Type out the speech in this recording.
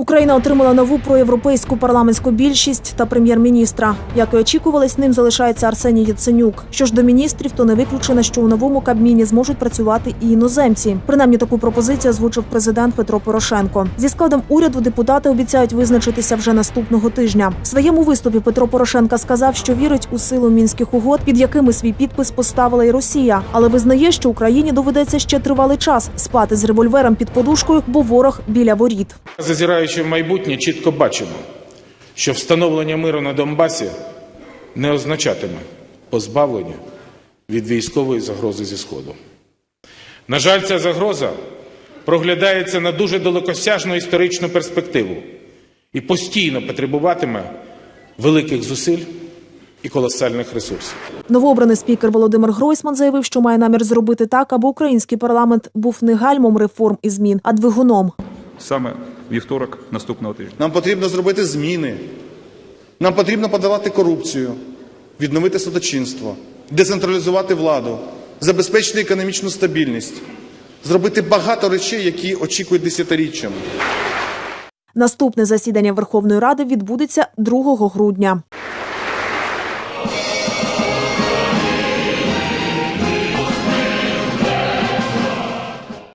Україна отримала нову проєвропейську парламентську більшість та прем'єр-міністра. Як і очікувалось, ним залишається Арсеній Яценюк. Що ж до міністрів, то не виключено, що у новому кабміні зможуть працювати і іноземці. Принаймні таку пропозицію озвучив президент Петро Порошенко. Зі складом уряду депутати обіцяють визначитися вже наступного тижня. В своєму виступі Петро Порошенко сказав, що вірить у силу мінських угод, під якими свій підпис поставила й Росія, але визнає, що Україні доведеться ще тривалий час спати з револьвером під подушкою, бо ворог біля воріт. Зазираючи в майбутнє, чітко бачимо, що встановлення миру на Донбасі не означатиме позбавлення від військової загрози зі Сходу. На жаль, ця загроза проглядається на дуже далекосяжну історичну перспективу і постійно потребуватиме великих зусиль і колосальних ресурсів. Новообраний спікер Володимир Гройсман заявив, що має намір зробити так, аби український парламент був не гальмом реформ і змін, а двигуном. саме вівторок наступного тижня. Нам потрібно зробити зміни. Нам потрібно подавати корупцію, відновити судочинство, децентралізувати владу, забезпечити економічну стабільність, зробити багато речей, які очікують десятиріччями. Наступне засідання Верховної Ради відбудеться 2 грудня.